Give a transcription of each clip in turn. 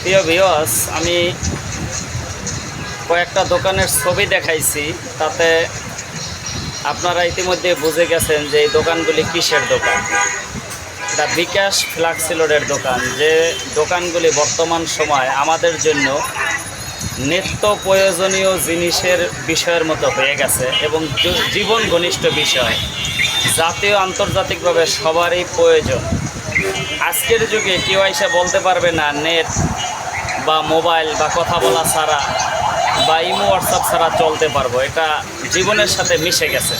প্রিয় ভিওয়াস আমি কয়েকটা দোকানের ছবি দেখাইছি, তাতে আপনারা ইতিমধ্যে বুঝে গেছেন যে এই দোকানগুলি কিসের দোকান। দ্য বিকাশ ফ্লাক্সিলোডের দোকান, যে দোকানগুলি বর্তমান সময় আমাদের জন্য নিত্য প্রয়োজনীয় জিনিসের বিষয়ের মতো হয়ে গেছে এবং জীবন ঘনিষ্ঠ বিষয়। জাতীয় আন্তর্জাতিকভাবে সবারই প্রয়োজন। আজকের যুগে কেউ এসে বলতে পারবে না, নেট বা মোবাইল বা কথা বলা ছাড়া বা ইমো, হোয়াটসঅ্যাপ ছাড়া চলতে পারব। এটা জীবনের সাথে মিশে গেছে।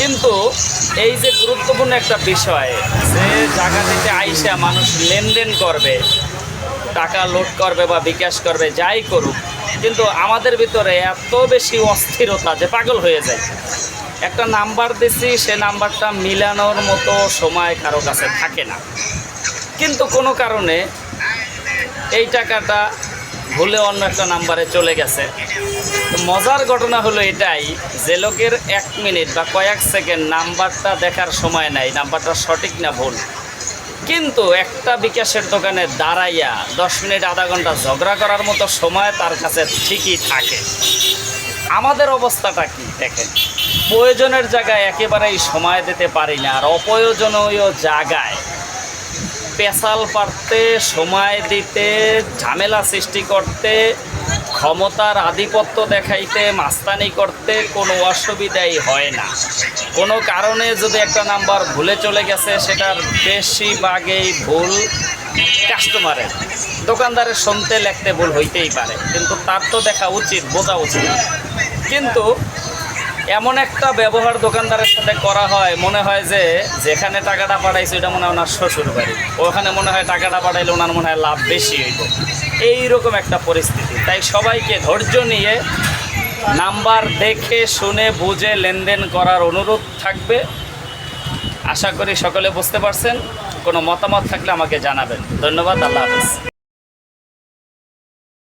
কিন্তু এই যে গুরুত্বপূর্ণ একটা বিষয়, যে জায়গাটিতে আইসা মানুষ লেনদেন করবে, টাকা লোড করবে বা বিকাশ করবে, যাই করুক, কিন্তু আমাদের ভিতরে এত বেশি অস্থিরতা যে পাগল হয়ে যায়। একটা নাম্বার দিছি, সে নাম্বারটা মিলানোর মতো সময় কারও কাছে থাকে না। কিন্তু কোনো কারণে এই টাকাটা ভুলে অন্য একটা নাম্বারে চলে গেছে। মজার ঘটনা হলো এটাই যে লোকের এক মিনিট বা কয়েক সেকেন্ড নাম্বারটা দেখার সময় নাই, নাম্বারটা সঠিক না ভুল। কিন্তু একটা বিকাশের দোকানে দাঁড়াইয়া দশ মিনিট, আধা ঘণ্টা ঝগড়া করার মতো সময় তার কাছে ঠিকই থাকে। আমাদের অবস্থাটা কি দেখেন? প্রয়োজনের জায়গায় একেবারেই সময় দিতে পারি না, আর অপ্রয়োজনীয় জায়গায় পেশাল পারতে, সময় দিতে, ঝামেলা সৃষ্টি করতে, ক্ষমতার আধিপত্য দেখাইতে, মাস্তানি করতে কোনো অসুবিধাই হয় না। কোনো কারণে যদি একটা নাম্বার ভুলে চলে গেছে, সেটার বেশিরভাগেই ভুল কাস্টমারের। দোকানদারের শুনতে লিখতে ভুল হইতেই পারে, কিন্তু তার তো দেখা উচিত, বোঝা উচিত। কিন্তু এমন একটা ব্যবহার দোকানদারের সাথে করা হয়, মনে হয় যে যেখানে টাকাটা পাঠাইছে ওটা মনে হয় ওনার শ্বশুর বাড়ি। ওখানে মনে হয় টাকাটা পাঠাইলে ওনার মনে হয় লাভ বেশি হইব। এইরকম একটা পরিস্থিতি। তাই সবাইকে ধৈর্য নিয়ে নাম্বার দেখে, শুনে, বুঝে লেনদেন করার অনুরোধ থাকবে। আশা করি সকলে বুঝতে পারছেন। কোনো মতামত থাকলে আমাকে জানাবেন। ধন্যবাদ, আল্লাহ হাফিজ।